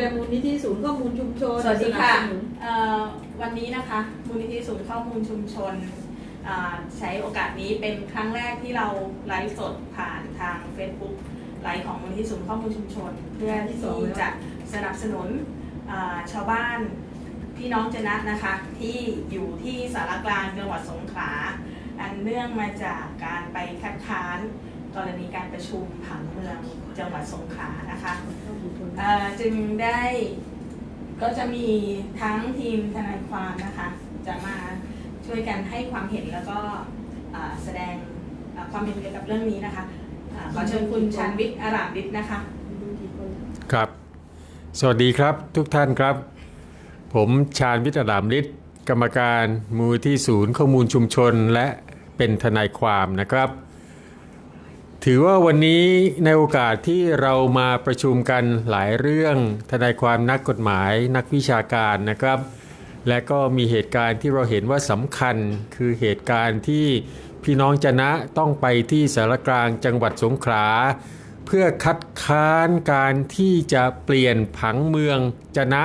และมูลนิธิศูนย์ข้อมูลชุมชนสวัสดีค่ะวันนี้นะคะมูลนิธิศูนย์ข้อมูลชุมชน ใช้โอกาสนี้เป็นครั้งแรกที่เราไลฟ์สดผ่านทาง Facebook ไลฟ์ของมูลนิธิศูนย์ข้อมูลชุมชน เพื่อที่จะสนับสนุนชาวบ้านพี่น้องจนะนะคะที่อยู่ที่สารกลางจังหวัดสงขลาอันเนื่องมาจากการไปคัดค้านกรณีการประชุมผังเมืองจังหวัดสงขลานะคะ จึงได้ก็จะมีทั้งทีมทนายความนะคะ จะมาช่วยกันให้ความเห็นแล้วก็แสดงความเห็นเกี่ยวกับเรื่องนี้นะคะขอเชิญคุณชันวิทย์อารามฤทธิ์นะคะครับ สวัสดีครับทุกท่านครับ ผมชาญวิทย์อดามฤทธิ์กรรมการมูลที่ศูนย์ข้อมูลชุมชนและเป็นทนายความนะครับ ถือว่าวันนี้ในโอกาสที่เรามาประชุมกันหลายเรื่องทนายความนักกฎหมายนักวิชาการนะครับ และก็มีเหตุการณ์ที่เราเห็นว่าสำคัญคือเหตุการณ์ที่พี่น้องจนะต้องไปที่สารกลางจังหวัดสงขลาเพื่อคัดค้านการที่จะเปลี่ยนผังเมืองจนะ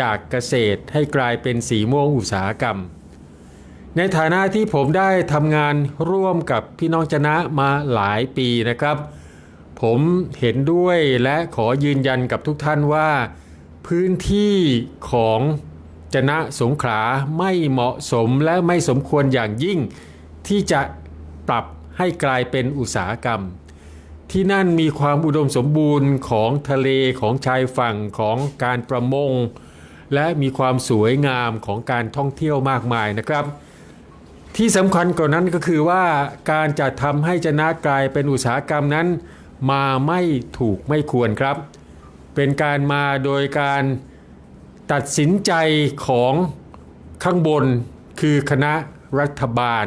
จากเกษตรให้กลายเป็นสีม่วงอุตสาหกรรม ในฐานะที่ผมได้ทำงานร่วมกับพี่น้องจะนะมาหลายปีนะครับ ผมเห็นด้วยและขอยืนยันกับทุกท่านว่า พื้นที่ของจนะสงขลาไม่เหมาะสมและไม่สมควรอย่างยิ่ง ที่จะปรับให้กลายเป็นอุตสาหกรรม ที่นั่นมีความอุดมสมบูรณ์ของทะเลของชายฝั่งของการประมง และมีความสวยงามของการท่องเที่ยวมากมายนะครับ ที่สำคัญกว่านั้นก็คือว่าการจะทำให้จะนะกลายเป็นอุตสาหกรรมนั้น มาไม่ถูกไม่ควรครับ เป็นการมาโดยการตัดสินใจของข้างบนคือคณะรัฐบาล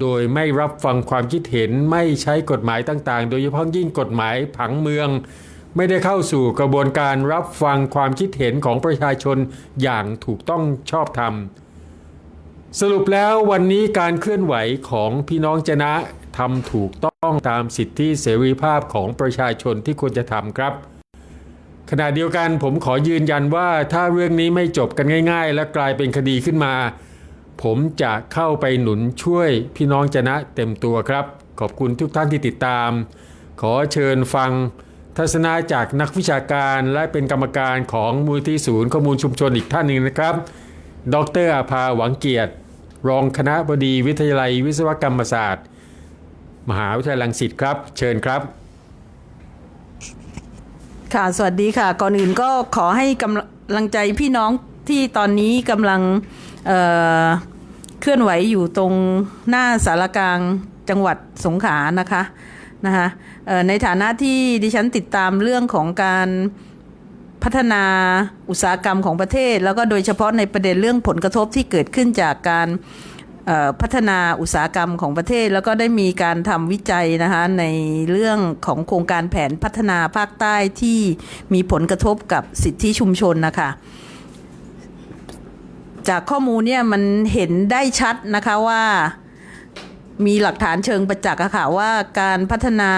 โดยไม่รับฟังความคิดเห็นไม่ใช้กฎหมายต่างๆ โดยเฉพาะยิ่งกฎหมายผังเมือง ไม่ได้เข้าสู่กระบวนการรับฟังความคิดเห็นของประชาชนอย่างถูกต้องชอบธรรม สรุปแล้ววันนี้การเคลื่อนไหวของพี่น้องจนะทำถูกต้องตามสิทธิเสรีภาพของประชาชนที่ควรจะทำครับ ขณะเดียวกันผมขอยืนยันว่าถ้าเรื่องนี้ไม่จบกันง่าย ๆ และกลายเป็นคดีขึ้นมา ผมจะเข้าไปหนุนช่วยพี่น้องจนะเต็มตัวครับ ขอบคุณทุกท่านที่ติดตาม ขอเชิญฟังทัศนะจากนักวิชาการและเป็นกรรมการของมูลที่ศูนย์ข้อมูลชุมชนอีกท่านหนึ่งนะครับ ดรอาภาหวังเกียรติ รองคณะบดีวิทยาลัยวิศวกรรมศาสตร์ มหาวิทยาลัยรังสิตครับ เชิญครับค่ะ สวัสดีค่ะ ก่อนอื่นก็ขอให้กำลังใจพี่น้องที่ตอนนี้กำลังเเคลื่อนไหวอยู่ตรงหน้าสารกลางจังหวัดสงขลานะคะนะคะในฐานะที่ดิฉันติดตามเรื่องของการ พัฒนาอุตสาหกรรมของประเทศ แล้วก็โดยเฉพาะในประเด็นเรื่องผลกระทบที่เกิดขึ้นจากการพัฒนาอุตสาหกรรมของประเทศ แล้วก็ได้มีการทำวิจัยนะคะในเรื่องของโครงการแผนพัฒนาภาคใต้ที่มีผลกระทบกับสิทธิชุมชนนะคะจากข้อมูลเนี่ยมันเห็นได้ชัดนะคะว่า มีหลักฐานเชิงประจักษ์อะค่ะว่าการพัฒนา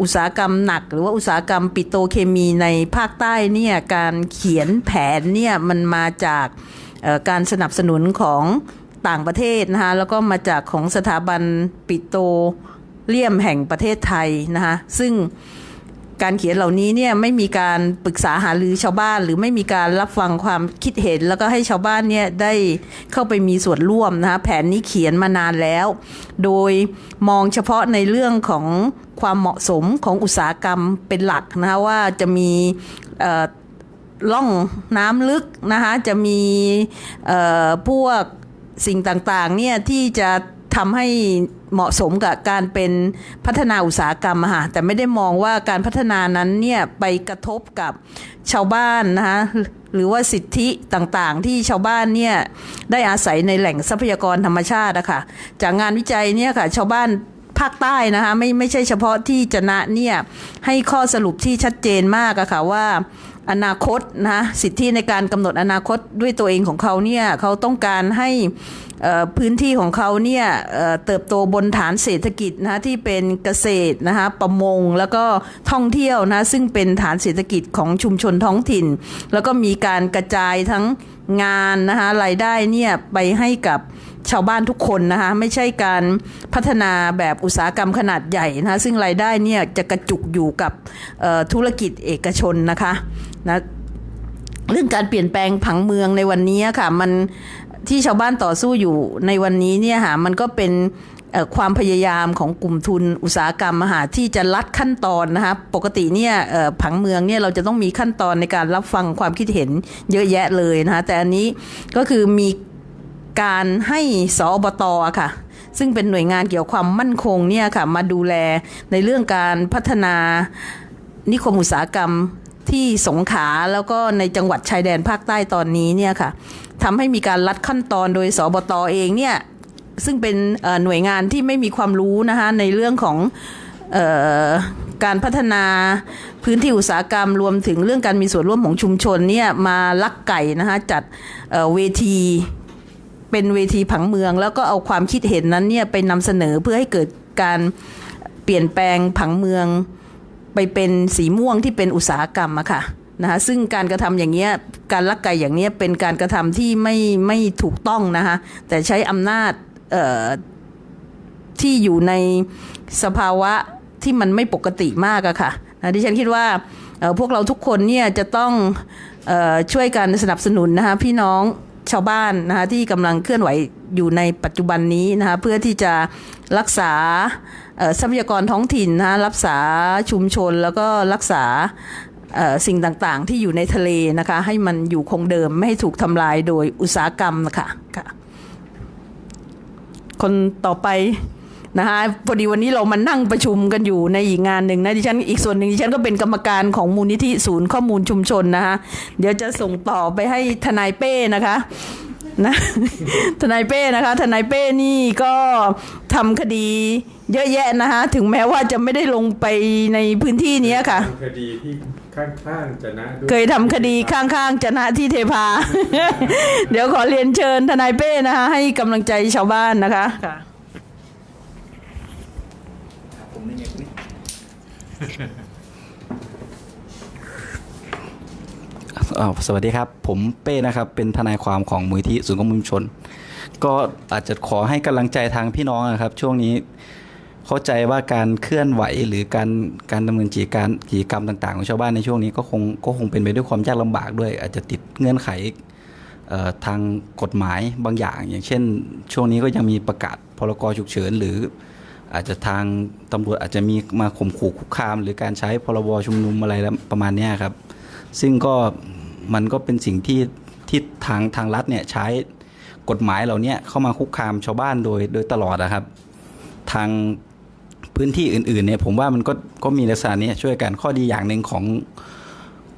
อุตสาหกรรมหนัก หรือว่าอุตสาหกรรมปิโตเคมีในภาคใต้เนี่ยการเขียนแผนเนี่ยมันมาจากการสนับสนุนของต่างประเทศนะคะแล้วก็มาจากของสถาบันปิโตเลียมแห่งประเทศไทยนะคะซึ่ง การเขียนเหล่านี้เนี่ยไม่มีการปรึกษาหารือชาวบ้าน หรือไม่มีการรับฟังความคิดเห็น แล้วก็ให้ชาวบ้านเนี่ยได้เข้าไปมีส่วนร่วมนะคะแผนนี้เขียนมานานแล้ว โดยมองเฉพาะในเรื่องของความเหมาะสมของอุตสาหกรรมเป็นหลักนะคะว่าจะมีล่องน้ำลึกนะคะจะมีพวกสิ่งต่างๆเนี่ยที่จะทำให้ เหมาะสมกับการเป็นพัฒนาอุตสาหกรรมอะค่ะแต่ไม่ได้มองว่าการพัฒนานั้นเนี่ยไปกระทบกับชาวบ้านนะคะหรือว่าสิทธิต่างๆ ที่ชาวบ้านเนี่ยได้อาศัยในแหล่งทรัพยากรธรรมชาติอะค่ะจากงานวิจัยเนี่ยค่ะชาวบ้านภาคใต้นะคะไม่ไม่ใช่เฉพาะที่จะนะเนี่ยให้ข้อสรุปที่ชัดเจนมากอะค่ะว่า อนาคตนะสิทธิในการกำหนดอนาคตด้วยตัวเองของเขาเนี่ยเขาต้องการให้พื้นที่ของเขาเนี่ยเติบโตบนฐานเศรษฐกิจนะที่เป็นเกษตรนะคะประมงแล้วก็ท่องเที่ยวนะซึ่งเป็นฐานเศรษฐกิจของชุมชนท้องถิ่น แล้วก็มีการกระจายทั้งงานนะคะรายได้เนี่ยไปให้กับชาวบ้านทุกคนนะคะไม่ใช่การพัฒนาแบบอุตสาหกรรมขนาดใหญ่นะคะซึ่งรายได้เนี่ยจะกระจุกอยู่กับธุรกิจเอกชนนะคะ นะเรื่องการเปลี่ยนแปลงผังเมืองในวันนี้ค่ะ มันที่ชาวบ้านต่อสู้อยู่ในวันนี้เนี่ยค่ะมันก็เป็นความพยายามของกลุ่มทุนอุตสาหกรรมอาหาที่จะลัดขั้นตอนนะคะปกติเนี่ยผังเมืองเนี่ยเราจะต้องมีขั้นตอนในการรับฟังความคิดเห็นเยอะแยะเลยนะคะแต่อันนี้ก็คือมีการให้สอบตอค่ะ ซึ่งเป็นหน่วยงานเกี่ยวกับความมั่นคงเนี่ยค่ะมาดูแลในเรื่องการพัฒนานิคมอุตสาหกรรม ที่สงขลาแล้วก็ในจังหวัดชายแดนภาคใต้ตอนนี้เนี่ยค่ะทำให้มีการลัดขั้นตอนโดยสบตเองเนี่ยซึ่งเป็นหน่วยงานที่ไม่มีความรู้นะคะในเรื่องของออการพัฒนาพื้นที่อุตสาหกรรมรวมถึงเรื่องการมีส่วนร่วมของชุมชนเนี่ยมาลักไก่นะคะจัดเเวทีเป็นเวทีผังเมือง แล้วก็เอาความคิดเห็นนั้นเนี่ยไปนำเสนอเพื่อให้เกิดการเปลี่ยนแปลงผังเมือง ไปเป็นสีม่วงที่เป็นอุตสาหกรรมอะค่ะนะคะซึ่งการกระทำอย่างเงี้ยการลักไก่อย่างเนี้ยเป็นการกระทำที่ไม่ไม่ถูกต้องนะคะแต่ใช้อำนาจเอ่อที่อยู่ในสภาวะที่มันไม่ปกติมากอะค่ะนะดิฉันคิดว่าพวกเราทุกคนเนี่ยจะต้องเออช่วยกันสนับสนุนนะคะพี่น้องชาวบ้านนะคะที่กำลังเคลื่อนไหวอยู่ในปัจจุบันนี้นะคะเพื่อที่จะรักษา ทรัพยากรท้องถิ่นนะคะรักษาชุมชนแล้วก็รักษาสิ่งต่างๆ ที่อยู่ในทะเลนะคะ ให้มันอยู่คงเดิมไม่ให้ถูกทำลายโดยอุตสาหกรรมนะคะค่ะคนต่อไปนะคะพอดีวันนี้เรามานั่งประชุมกันอยู่ในอีกงานหนึ่งนะดิฉันอีกส่วนหนึ่งดิฉันก็เป็นกรรมการของมูลนิธิศูนย์ข้อมูลชุมชนนะคะเดี๋ยวจะส่งต่อไปให้ทนายเป้นะคะ นะทนายเป้นะคะทนายเป้นี่ก็ทำคดีเยอะแยะนะคะถึงแม้ว่าจะไม่ได้ลงไปในพื้นที่เนี้ยค่ะ คดีที่ข้างๆจะนะด้วยเคยทำคดีข้างๆจะนะที่เทพา เดี๋ยวขอเรียนเชิญทนายเป้นะคะให้กำลังใจชาวบ้านนะคะค่ะ ผมนี่ไงอุ๊ยอ่า สวัสดีครับ ผมเป้นะครับ เป็นทนายความของมูลที่ศูนย์ข้อมูลชุมชนก็อาจจะขอให้กำลังใจทางพี่น้องนะครับ ช่วงนี้เข้าใจว่าการเคลื่อนไหวหรือการการดำเนินกิจการกิจกรรมต่างๆ ของชาวบ้านในช่วงนี้ก็คงก็คงเป็นไปด้วยความยากลำบากด้วย อาจจะติดเงื่อนไขทางกฎหมายบางอย่าง อย่างเช่น ช่วงนี้ก็ยังมีประกาศพรกฉุกเฉินหรืออาจจะทางตำรวจอาจจะมีมาข่มขู่คุกคาม หรือการใช้พรบชุมนุมอะไรแล้วประมาณนี้ครับ ซึ่งก็มันก็เป็นสิ่งที่ที่ทางทางรัฐเนี่ยใช้กฎหมายเหล่านี้เข้ามาคุกคามชาวบ้านโดยโดยตลอดนะครับ ทางพื้นที่อื่นๆเนี่ยผมว่ามันก็ก็มีลักษณะนี้ช่วยกันข้อดีอย่างหนึ่งของ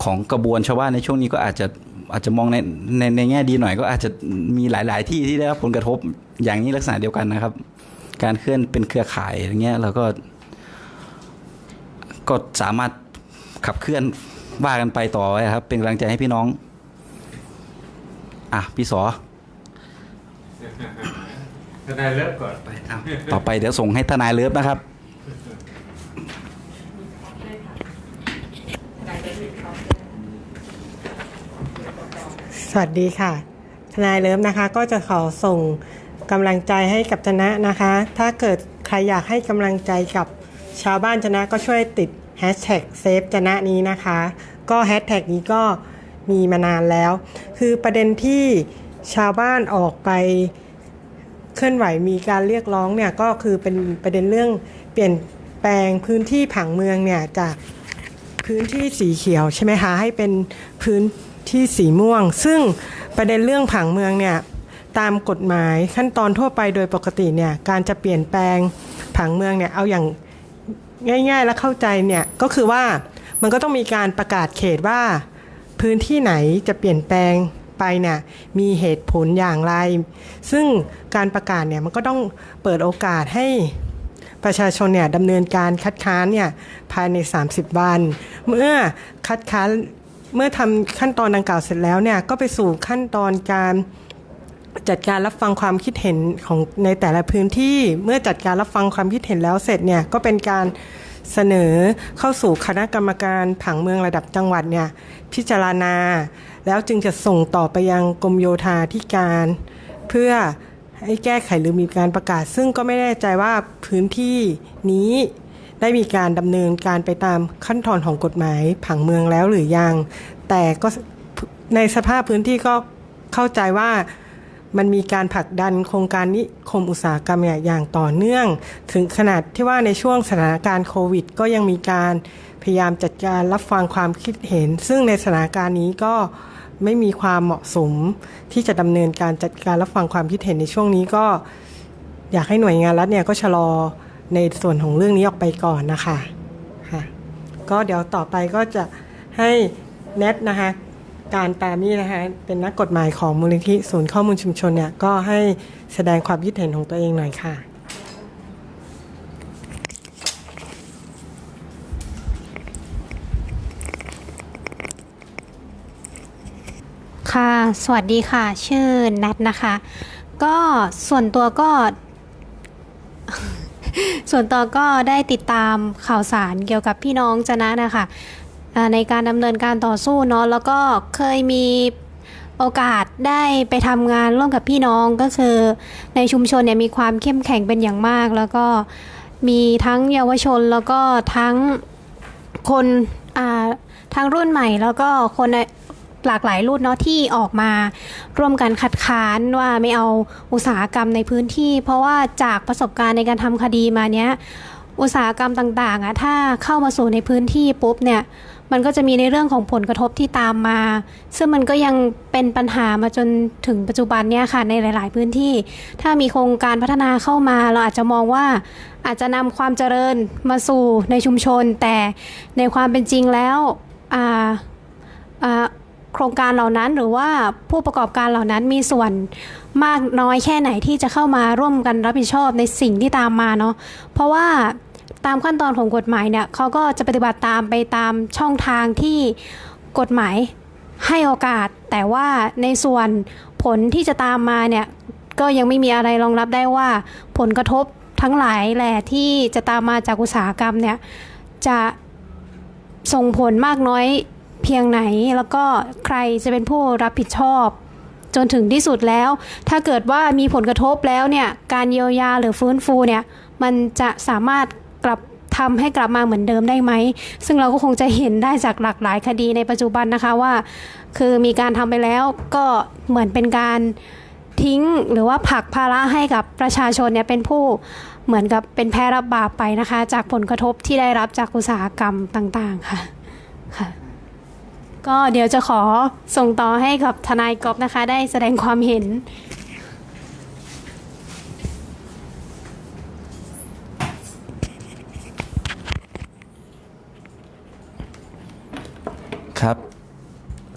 ของกระบวนชาวบ้านในช่วงนี้ก็อาจจะอาจจะมองในในในแง่ดีหน่อยก็อาจจะมีหลาย ๆ ที่ที่ได้รับผลกระทบอย่างนี้ลักษณะเดียวกันนะครับ การเคลื่อนเป็นเครือข่ายอย่างเงี้ยเราก็ก็สามารถขับเคลื่อน ว่ากันไปต่อไว้ครับ เป็นกำลังใจให้พี่น้อง อะ พี่สอทนายเลิกก่อนไปอะต่อไปเดี๋ยวส่งให้ทนายเลิฟนะครับทนายเดวิดเขาสวัสดีค่ะ ทนายเลิฟนะคะ ก็จะขอส่งกำลังใจให้กับจนะนะคะ ถ้าเกิดใครอยากให้กำลังใจกับชาวบ้านจนะก็ช่วยติด แฮชแท็กเซฟจนะนี้นะคะ ก็แฮชแท็กนี้ก็มีมานานแล้ว คือประเด็นที่ชาวบ้านออกไปเคลื่อนไหวมีการเรียกร้องเนี่ยก็คือเป็นประเด็นเรื่องเปลี่ยนแปลงพื้นที่ผังเมืองเนี่ยจากพื้นที่สีเขียวใช่ไหมคะให้เป็นพื้นที่สีม่วง ซึ่งประเด็นเรื่องผังเมืองเนี่ยตามกฎหมายขั้นตอนทั่วไปโดยปกติเนี่ยการจะเปลี่ยนแปลงผังเมืองเนี่ยเอาอย่าง ง่าย ๆ และเข้าใจเนี่ยก็คือว่ามันก็ต้องมีการประกาศเขตว่า พื้นที่ไหนจะเปลี่ยนแปลงไปเนี่ยมีเหตุผลอย่างไร ซึ่งการประกาศเนี่ยมันก็ต้องเปิดโอกาสให้ประชาชนเนี่ยดำเนินการคัดค้านเนี่ยภายใน 30 วัน เมื่อคัดค้านเมื่อทำขั้นตอนดังกล่าวเสร็จแล้วเนี่ยก็ไปสู่ขั้นตอนการ จัดการรับฟังความคิดเห็นของในแต่ละพื้นที่เมื่อจัดการรับฟังความคิดเห็นแล้วเสร็จเนี่ยก็เป็นการเสนอเข้าสู่คณะกรรมการผังเมืองระดับจังหวัดเนี่ยพิจารณา แล้วจึงจะส่งต่อไปยังกรมโยธาธิการ เพื่อให้แก้ไขหรือมีการประกาศ ซึ่งก็ไม่แน่ใจว่าพื้นที่นี้ได้มีการดำเนินการไปตามขั้นตอนของกฎหมายผังเมืองแล้วหรือยัง แต่ก็ในสภาพพื้นที่ก็เข้าใจว่า มันมีการผลักดันโครงการนิคมอุตสาหกรรมเนี่ยอย่างต่อเนื่อง ถึงขนาดที่ว่าในช่วงสถานการณ์โควิด ก็ยังมีการพยายามจัดการรับฟังความคิดเห็น ซึ่งในสถานการณ์นี้ก็ไม่มีความเหมาะสมที่จะดำเนินการจัดการรับฟังความคิดเห็นในช่วงนี้ก็ อยากให้หน่วยงานรัฐเนี่ยก็ชะลอในส่วนของเรื่องนี้ออกไปก่อนนะคะค่ะ ก็เดี๋ยวต่อไปก็จะให้แนทนะคะ การปามี่นะคะเป็นนักกฎหมายของมูลนิธิศูนย์ข้อมูลชุมชนเนี่ยก็ให้แสดงความคิดเห็นของตัวเองหน่อยค่ะ ค่ะ สวัสดีค่ะ ชื่อแนทนะคะ ก็ส่วนตัวก็ ส่วนตัวก็ได้ติดตามข่าวสารเกี่ยวกับพี่น้องจนะนะคะ ในการดำเนินการต่อสู้เนาะแล้วก็เคยมีโอกาสได้ไปทำงานร่วมกับพี่น้องก็คือในชุมชนเนี่ยมีความเข้มแข็งเป็นอย่างมาก แล้วก็มีทั้งเยาวชนแล้วก็ทั้งคนทั้งรุ่นใหม่แล้วก็คนในหลากหลายรุ่นเนาะที่ออกมาร่วมกันคัดค้านว่าไม่เอาอุตสาหกรรมในพื้นที่ เพราะว่าจากประสบการณ์ในการทำคดีมาเนี้ยอุตสาหกรรมต่างๆอะถ้าเข้ามาสู่ในพื้นที่ปุ๊บเนี่ย มันก็จะมีในเรื่องของผลกระทบที่ตามมา ซึ่งมันก็ยังเป็นปัญหามาจนถึงปัจจุบันเนี่ยค่ะในหลาย ๆ พื้นที่ ถ้ามีโครงการพัฒนาเข้ามา เราอาจจะมองว่าอาจจะนำความเจริญมาสู่ในชุมชน แต่ในความเป็นจริงแล้วโครงการเหล่านั้นหรือว่าผู้ประกอบการเหล่านั้นมีส่วนมากน้อยแค่ไหนที่จะเข้ามาร่วมกันรับผิดชอบในสิ่งที่ตามมาเนาะเพราะว่า ตามขั้นตอนของกฎหมายเนี่ยเขาก็จะปฏิบัติตามไปตามช่องทางที่กฎหมายให้โอกาส แต่ว่าในส่วนผลที่จะตามมาเนี่ยก็ยังไม่มีอะไรรองรับได้ว่า ผลกระทบทั้งหลายแหละที่จะตามมาจากอุตสาหกรรมเนี่ยจะส่งผลมากน้อยเพียงไหนแล้วก็ใครจะเป็นผู้รับผิดชอบ จนถึงที่สุดแล้ว ถ้าเกิดว่ามีผลกระทบแล้วเนี่ยการเยียวยาหรือฟื้นฟูเนี่ยมันจะสามารถ ทำให้กลับมาเหมือนเดิมได้ไหม ซึ่งเราก็คงจะเห็นได้จากหลากหลายคดีในปัจจุบันนะคะว่า คือมีการทำไปแล้วก็เหมือนเป็นการทิ้งหรือว่าผลักภาระให้กับประชาชนเนี่ยเป็นผู้เหมือนกับเป็นแพ้รับบาปไปนะคะ จากผลกระทบที่ได้รับจากอุตสาหกรรมต่าง ๆ ค่ะค่ะ ก็เดี๋ยวจะขอส่งต่อให้กับทนายกอฟนะคะ ได้แสดงความเห็น ครับ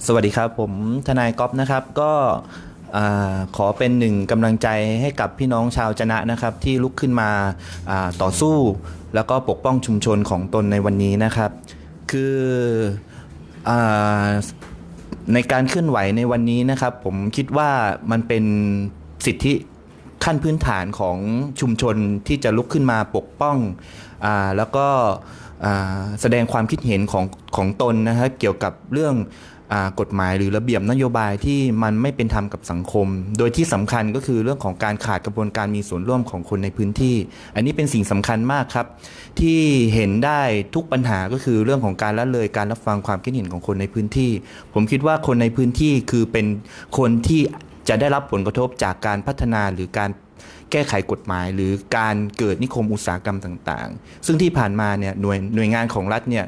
สวัสดีครับ ผมทนายก๊อฟนะครับ ก็ขอเป็นหนึ่งกำลังใจให้กับพี่น้องชาวจนะนะครับ ที่ลุกขึ้นมาต่อสู้ แล้วก็ปกป้องชุมชนของตนในวันนี้นะครับ คืออในการเคลื่อนไหวในวันนี้นะครับ ผมคิดว่ามันเป็นสิทธิขั้นพื้นฐานของชุมชนที่จะลุกขึ้นมาปกป้องอแล้วก็ แสดงความคิดเห็นของของตนนะครับเกี่ยวกับเรื่องอกฎหมายหรือระเบียบนโยบายที่มันไม่เป็นธรรมกับสังคม โดยที่สำคัญก็คือเรื่องของการขาดกระบวนการมีส่วนร่วมของคนในพื้นที่ อันนี้เป็นสิ่งสำคัญมากครับ ที่เห็นได้ทุกปัญหาก็คือเรื่องของการละเลยการรับฟังความคิดเห็นของคนในพื้นที่ ผมคิดว่าคนในพื้นที่คือเป็นคนที่จะได้รับผลกระทบจากการพัฒนาหรือการ แก้ไขกฎหมาย หรือการเกิดนิคมอุตสาหกรรมต่างๆ ซึ่งที่ผ่านมาเนี่ยหน่วยหน่วยงานของรัฐเนี่ย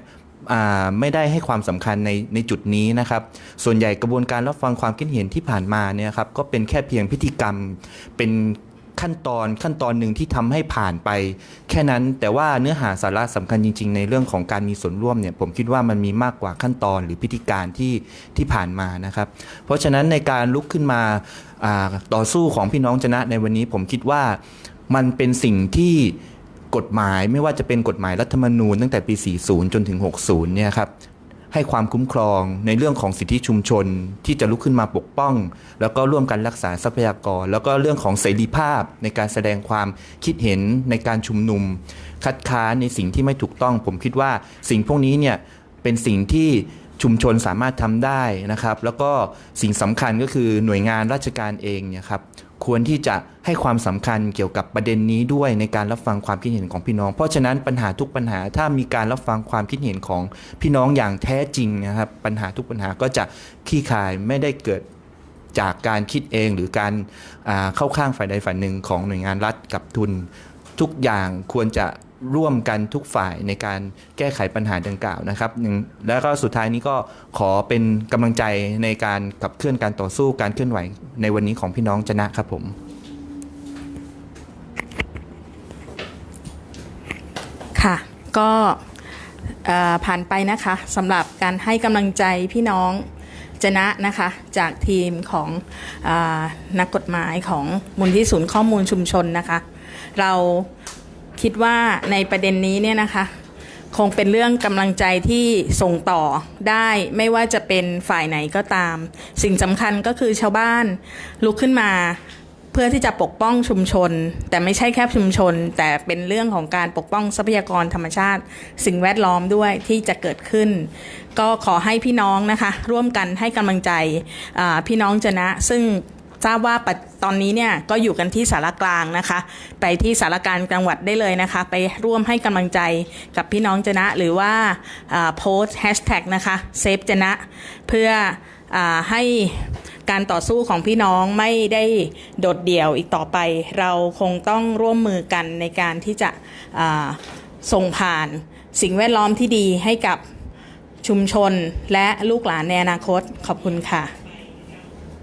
ไม่ได้ให้ความสำคัญในในจุดนี้นะครับ ส่วนใหญ่กระบวนการรับฟังความคิดเห็นที่ผ่านมาเนี่ยครับก็เป็นแค่เพียงพิธีกรรมเป็น ขั้นตอนขั้นตอนหนึ่งที่ทำให้ผ่านไป แค่นั้นแต่ว่าเนื้อหาสาระสำคัญจริง ๆ ในเรื่องของการมีส่วนร่วมเนี่ยผมคิดว่ามันมีมากกว่าขั้นตอนหรือพิธีการที่ที่ผ่านมานะครับ เพราะฉะนั้นในการลุกขึ้นมาต่อสู้ของพี่น้องจนะในวันนี้ ผมคิดว่ามันเป็นสิ่งที่กฎหมายไม่ว่าจะเป็นกฎหมายรัฐธรรมนูญตั้งแต่ปี 40 จนถึง 60 เนี่ยครับ ให้ความคุ้มครองในเรื่องของสิทธิชุมชนที่จะลุกขึ้นมาปกป้อง แล้วก็ร่วมกันรักษาทรัพยากร แล้วก็เรื่องของเสรีภาพในการแสดงความคิดเห็นในการชุมนุม คัดค้านในสิ่งที่ไม่ถูกต้อง ผมคิดว่าสิ่งพวกนี้เนี่ยเป็นสิ่งที่ชุมชนสามารถทำได้นะครับ แล้วก็สิ่งสำคัญก็คือหน่วยงานราชการเองเนี่ยครับ ควรที่จะให้ความสำคัญเกี่ยวกับประเด็นนี้ด้วยในการรับฟังความคิดเห็นของพี่น้อง เพราะฉะนั้นปัญหาทุกปัญหาถ้ามีการรับฟังความคิดเห็นของพี่น้องอย่างแท้จริงนะครับ ปัญหาทุกปัญหาก็จะคลี่คลายไม่ได้เกิดจากการคิดเองหรือการเข้าข้างฝ่ายใดฝ่ายหนึ่งของหน่วยงานรัฐกับทุน ทุกอย่างควรจะ ร่วมกันทุกฝ่ายในการแก้ไขปัญหาดังกล่าวนะครับหนึ่งแล้วก็สุดท้ายนี้ก็ขอเป็นกำลังใจในการขับเคลื่อนการต่อสู้การเคลื่อนไหวในวันนี้ของพี่น้องจนะครับผมค่ะก็ผ่านไปนะคะสำหรับการให้กำลังใจพี่น้องจนะนะคะจากทีมของอนักกฎหมายของมูลที่ศูนย์ข้อมูลชุมชนนะคะ เรา คิดว่าในประเด็นนี้เนี่ยนะคะ คงเป็นเรื่องกำลังใจที่ส่งต่อได้ไม่ว่าจะเป็นฝ่ายไหนก็ตาม สิ่งสำคัญก็คือชาวบ้านลุกขึ้นมาเพื่อที่จะปกป้องชุมชน แต่ไม่ใช่แค่ชุมชน แต่เป็นเรื่องของการปกป้องทรัพยากรธรรมชาติ สิ่งแวดล้อมด้วยที่จะเกิดขึ้น ก็ขอให้พี่น้องนะคะ ร่วมกันให้กำลังใจพี่น้องจะนะ ซึ่ง ทราบว่าตอนนี้เนี่ยก็อยู่กันที่สารกลางนะคะ ไปที่สารกลางจังหวัดได้เลยนะคะ ไปร่วมให้กำลังใจกับพี่น้องจนะ หรือว่าโพสแฮชแท็กนะคะเซฟจนะ เพื่ออให้การต่อสู้ของพี่น้องไม่ได้โดดเดี่ยวอีกต่อไป เราคงต้องร่วมมือกันในการที่จะส่งผ่านสิ่งแวดล้อมที่ดีให้กับชุมชนและลูกหลานในอนาคตขอบคุณค่ะ